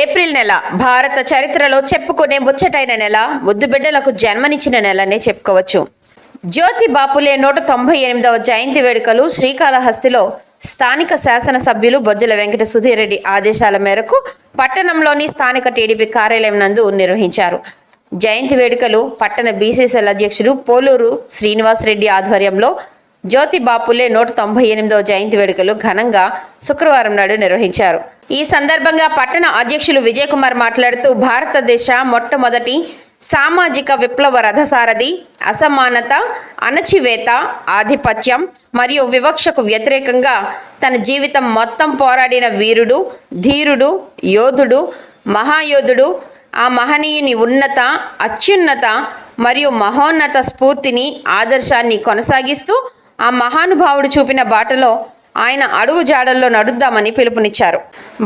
April నెల భారత చరిత్రలో చెప్పుకునే ముచ్చటైన నెల ముద్దు బిడ్డలకు జన్మనిచ్చిన నెలనే చెప్పుకోవచ్చు. జ్యోతి బాపులే నూట తొంభై ఎనిమిదవ జయంతి వేడుకలు శ్రీకాళహస్తిలో స్థానిక శాసనసభ్యులు బొజ్జల వెంకట సుధీర్ రెడ్డి ఆదేశాల మేరకు పట్టణంలోని స్థానిక టీడీపీ కార్యాలయం నందు నిర్వహించారు. జయంతి వేడుకలు పట్టణ బీసీసీఎల్ అధ్యక్షుడు పోలూరు శ్రీనివాస్ రెడ్డి ఆధ్వర్యంలో జ్యోతి బాపులే నూట తొంభై ఎనిమిదవ జయంతి వేడుకలు ఘనంగా శుక్రవారం నాడు నిర్వహించారు. ఈ సందర్భంగా పట్టణ అధ్యక్షులు విజయ్ కుమార్ మాట్లాడుతూ భారతదేశ మొట్టమొదటి సామాజిక విప్లవ రథసారథి అసమానత అణచివేత ఆధిపత్యం మరియు వివక్షకు వ్యతిరేకంగా తన జీవితం మొత్తం పోరాడిన వీరుడు ధీరుడు యోధుడు మహాయోధుడు. ఆ మహనీయుని ఉన్నత అత్యున్నత మరియు మహోన్నత స్ఫూర్తిని ఆదర్శాన్ని కొనసాగిస్తూ ఆ మహానుభావుడు చూపిన బాటలో ఆయన అడుగు జాడల్లో నడుద్దామని పిలుపునిచ్చారు.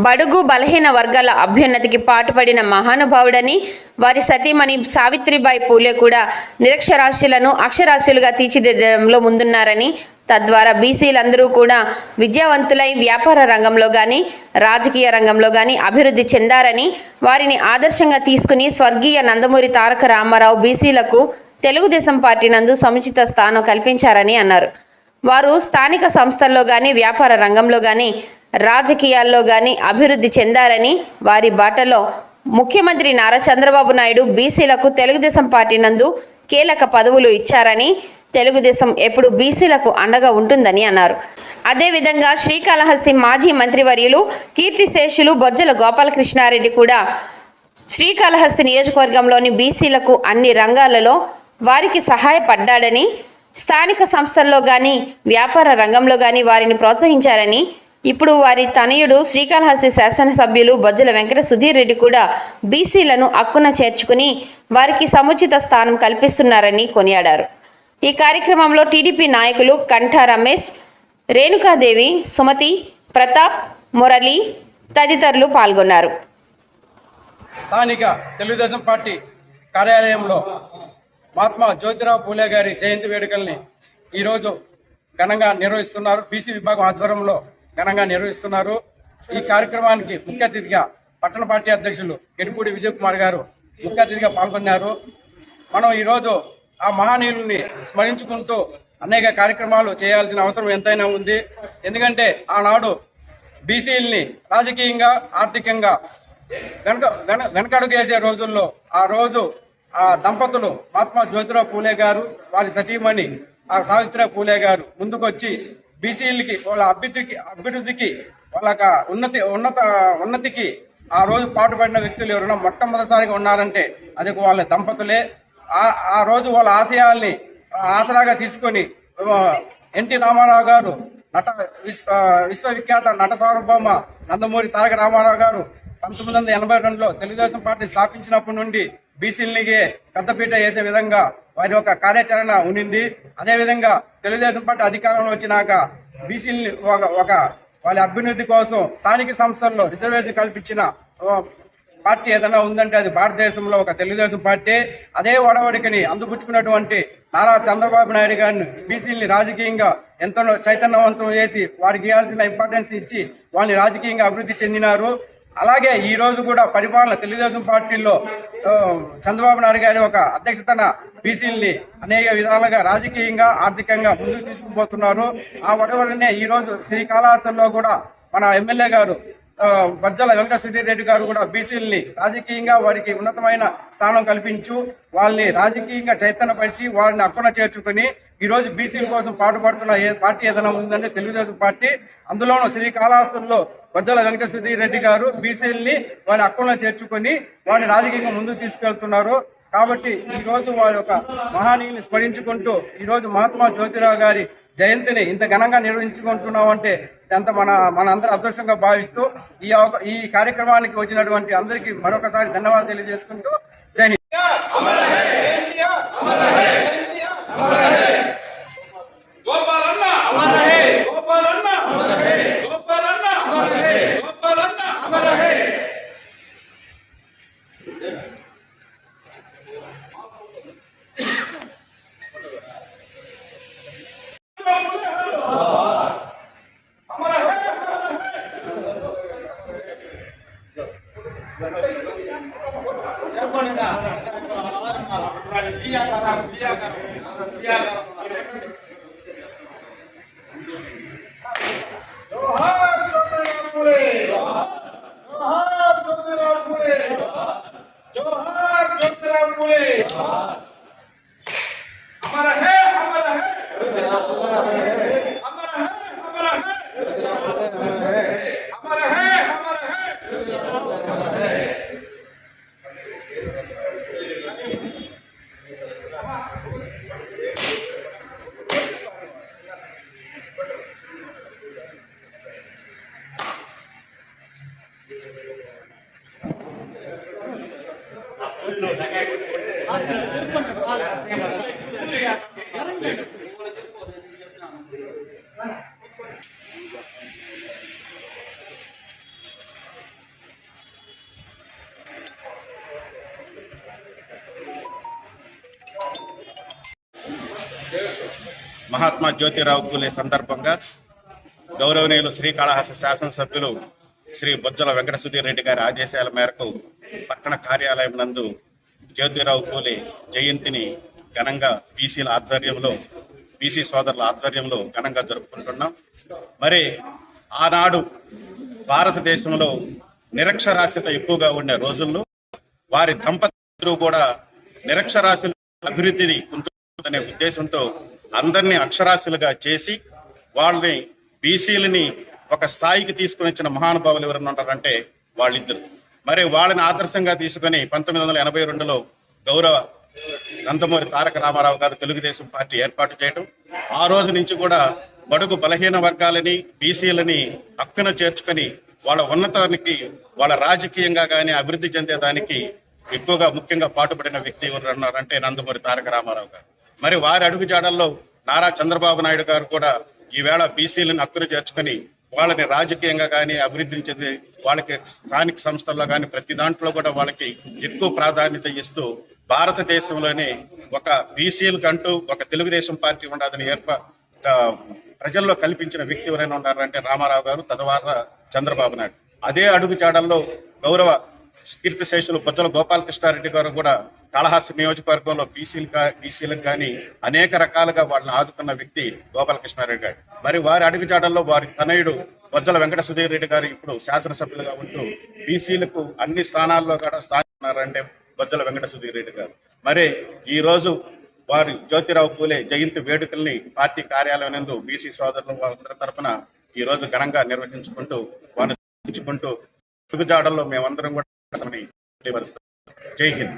బడుగు బలహీన వర్గాల అభ్యున్నతికి పాటుపడిన మహానుభావుడని వారి సతీమణి సావిత్రిబాయి పూలే కూడా నిరక్షరాస్యులను అక్షరాస్యులుగా తీర్చిదిద్దడంలో ముందున్నారని తద్వారా బీసీలందరూ కూడా విద్యావంతులై వ్యాపార రంగంలో కానీ రాజకీయ రంగంలో కానీ అభివృద్ధి చెందారని వారిని ఆదర్శంగా తీసుకుని స్వర్గీయ నందమూరి తారక రామారావు బీసీలకు తెలుగుదేశం పార్టీ నందు సముచిత స్థానం కల్పించారని అన్నారు. వారు స్థానిక సంస్థల్లో కానీ వ్యాపార రంగంలో కానీ రాజకీయాల్లో కానీ అభివృద్ధి చెందారని వారి బాటలో ముఖ్యమంత్రి నారా చంద్రబాబు నాయుడు బీసీలకు తెలుగుదేశం పార్టీ నందు కీలక పదవులు ఇచ్చారని తెలుగుదేశం ఎప్పుడు బీసీలకు అండగా ఉంటుందని అన్నారు. అదేవిధంగా శ్రీకాళహస్తి మాజీ మంత్రివర్యులు కీర్తిశేషులు బొజ్జల గోపాలకృష్ణారెడ్డి కూడా శ్రీకాళహస్తి నియోజకవర్గంలోని బీసీలకు అన్ని రంగాలలో వారికి సహాయపడ్డాడని స్థానిక సంస్థల్లో కానీ వ్యాపార రంగంలో కానీ వారిని ప్రోత్సహించారని ఇప్పుడు వారి తనయుడు శ్రీకాళహస్తి శాసనసభ్యులు బొజ్జల వెంకట సుధీర్ రెడ్డి కూడా బీసీలను అక్కున చేర్చుకుని వారికి సముచిత స్థానం కల్పిస్తున్నారని కొనియాడారు. ఈ కార్యక్రమంలో టీడీపీ నాయకులు కంఠ రమేష్ రేణుకాదేవి సుమతి ప్రతాప్ మురళి తదితరులు పాల్గొన్నారు. స్థానిక తెలుగుదేశం పార్టీ కార్యాలయంలో మహాత్మా జ్యోతిరావు పూలే గారి జయంతి వేడుకల్ని ఈరోజు ఘనంగా నిర్వహిస్తున్నారు. బీసీ విభాగం ఆధ్వర్యంలో ఘనంగా నిర్వహిస్తున్నారు. ఈ కార్యక్రమానికి ముఖ్య అతిథిగా పట్టణ పార్టీ అధ్యక్షులు గెడిపూడి విజయ్ కుమార్ గారు ముఖ్య అతిథిగా పాల్గొన్నారు. మనం ఈరోజు ఆ మహానీయుల్ని స్మరించుకుంటూ అనేక కార్యక్రమాలు చేయాల్సిన అవసరం ఎంతైనా ఉంది. ఎందుకంటే ఆనాడు బీసీల్ని రాజకీయంగా ఆర్థికంగా వెనక వెన వెనకడుగు వేసే రోజుల్లో ఆ రోజు ఆ దంపతులు మహాత్మా జ్యోతిరావు పూలే గారు వారి సతీమణి ఆ సావిత్రిరావు పూలే గారు ముందుకొచ్చి బీసీలకి వాళ్ళ అభివృద్ధికి అభివృద్ధికి వాళ్ళ ఉన్నతి ఉన్నత ఉన్నతికి ఆ రోజు పాటుపడిన వ్యక్తులు ఎవరైనా మొట్టమొదటిసారిగా ఉన్నారంటే అది వాళ్ళ దంపతులే. ఆ ఆ రోజు వాళ్ళ ఆశయాల్ని ఆసరాగా తీసుకొని ఎన్టీ రామారావు గారు నట విశ్వ విశ్వవిఖ్యాత నట సార్వభౌమ నందమూరి తారక రామారావు గారు పంతొమ్మిది వందల ఎనభై రెండులో తెలుగుదేశం పార్టీ స్థాపించినప్పటి నుండి బీసీలకి పెద్దపీట వేసే విధంగా వారి యొక్క కార్యాచరణ ఉనింది అదేవిధంగా తెలుగుదేశం పార్టీ అధికారంలో వచ్చినాక బీసీలని ఒక ఒక వాళ్ళ అభివృద్ధి కోసం స్థానిక సంస్థల్లో రిజర్వేషన్ కల్పించిన పార్టీ ఏదైనా ఉందంటే అది భారతదేశంలో ఒక తెలుగుదేశం పార్టీ. అదే ఒడవడికని అందుపుచ్చుకున్నటువంటి నారా చంద్రబాబు నాయుడు గారిని బీసీలని రాజకీయంగా ఎంతో చైతన్యవంతం చేసి వారికి ఇవ్వాల్సిన ఇంపార్టెన్స్ ఇచ్చి వాళ్ళని రాజకీయంగా అభివృద్ధి చెందినారు. అలాగే ఈ రోజు కూడా పరిపాలన తెలుగుదేశం పార్టీలో చంద్రబాబు నాయుడు గారి ఒక అధ్యక్షతన బీసీలని అనేక విధాలుగా రాజకీయంగా ఆర్థికంగా ముందుకు తీసుకుపోతున్నారు. ఆ ఒడవడినే ఈ రోజు శ్రీకాళహస్తిలో కూడా మన ఎమ్మెల్యే గారు బజ్జల వెంకట సుధీర్ రెడ్డి గారు కూడా బీసీలని రాజకీయంగా వారికి ఉన్నతమైన స్థానం కల్పించు వాళ్ళని రాజకీయంగా చైతన్యపరిచి వారిని అక్కున చేర్చుకుని ఈరోజు బీసీల కోసం పాటుపడుతున్న ఏ పార్టీ ఏదైనా ఉందంటే తెలుగుదేశం పార్టీ. అందులోనూ శ్రీకాళహస్తిలో బజ్జల వెంకట సుధీర్ రెడ్డి గారు బీసీలని వారిని అక్కున చేర్చుకొని వారిని రాజకీయంగా ముందుకు తీసుకెళ్తున్నారు. కాబట్టి ఈ రోజు వారి యొక్క మహానీయుని స్మరించుకుంటూ ఈ రోజు మహాత్మా జ్యోతిరావు గారి జయంతిని ఇంత ఘనంగా నిర్వహించుకుంటున్నామంటే ఇదంతా మన మన అందరూ అదృష్టంగా భావిస్తూ ఈ ఈ కార్యక్రమానికి వచ్చినటువంటి అందరికీ మరొకసారి ధన్యవాదాలు తెలియజేసుకుంటూ జై హింద్. জোহার জোহার জোহার জোহার మహాత్మా జ్యోతిరావు పూలే సందర్భంగా గౌరవనీయులు శ్రీకాళహస్తి శాసనసభ్యులు శ్రీ బొజ్జల వెంకట సుధీర్ రెడ్డి గారి ఆదేశాల మేరకు పట్టణ కార్యాలయం నందు జ్యోతిరావు పూలే జయంతిని ఘనంగా బీసీల ఆధ్వర్యంలో బీసీ సోదరుల ఆధ్వర్యంలో ఘనంగా జరుపుకుంటున్నాం. మరి ఆనాడు భారతదేశంలో నిరక్షరాస్యత ఎక్కువగా ఉండే రోజుల్లో వారి దంపతులు కూడా నిరక్షరాస్యులు అభివృద్ధిని ఉంటుందనే ఉద్దేశంతో అందరినీ అక్షరాస్యులుగా చేసి వాళ్ళని బీసీలని ఒక స్థాయికి తీసుకుని వచ్చిన మహానుభావులు ఎవరన్నా ఉంటారంటే వాళ్ళిద్దరు. మరి వాళ్ళని ఆదర్శంగా తీసుకొని పంతొమ్మిది వందల ఎనభై రెండులో గౌరవ నందమూరి తారక రామారావు గారు తెలుగుదేశం పార్టీ ఏర్పాటు చేయడం ఆ రోజు నుంచి కూడా బడుగు బలహీన వర్గాలని బీసీలని హక్కున చేర్చుకొని వాళ్ళ ఉన్నతానికి వాళ్ళ రాజకీయంగా కానీ అభివృద్ధి చెందేదానికి ఎక్కువగా ముఖ్యంగా పాటుపడిన వ్యక్తి ఎవరు అన్నారంటే నందమూరి తారక రామారావు గారు. మరి వారి అడుగుజాడల్లో నారా చంద్రబాబు నాయుడు గారు కూడా ఈవేళ బీసీలను హక్కును చేర్చుకొని వాళ్ళని రాజకీయంగా కానీ అభివృద్ధిని చెంది వాళ్ళకి స్థానిక సంస్థల్లో కానీ ప్రతి దాంట్లో కూడా వాళ్ళకి ఎక్కువ ప్రాధాన్యత ఇస్తూ భారతదేశంలోనే ఒక బీసీలకంటూ ఒక తెలుగుదేశం పార్టీ ఉండదని ఏర్పా ప్రజల్లో కల్పించిన వ్యక్తి ఎవరైనా ఉన్నారంటే రామారావు గారు తదవార చంద్రబాబు నాయుడు. అదే అడుగు చాడల్లో గౌరవ కీర్తి శేషులు బొజ్జల గోపాలకృష్ణారెడ్డి గారు కూడా కాళహాస్తి నియోజకవర్గంలో బీసీలు బీసీలకు కానీ అనేక రకాలుగా వాళ్ళని ఆదుకున్న వ్యక్తి గోపాలకృష్ణారెడ్డి గారు. మరి వారి అడుగుజాడల్లో వారి తనయుడు బొజ్జల వెంకట సుధీర్ రెడ్డి గారు ఇప్పుడు శాసనసభ్యులుగా ఉంటూ బీసీలకు అన్ని స్థానాల్లో కూడా స్థానిస్తున్నారంటే బొజ్జల వెంకట సుధీర్ రెడ్డి గారు. మరి ఈ రోజు వారి జ్యోతిరావు పూలే జయంతి వేడుకల్ని పార్టీ కార్యాలయం నందు బీసీ సోదరులు వారందరి తరపున ఈ రోజు ఘనంగా నిర్వహించుకుంటూ వారిని స్మరించుకుంటూ అడుగుజాడల్లో మేమందరం కూడా జై హింద్.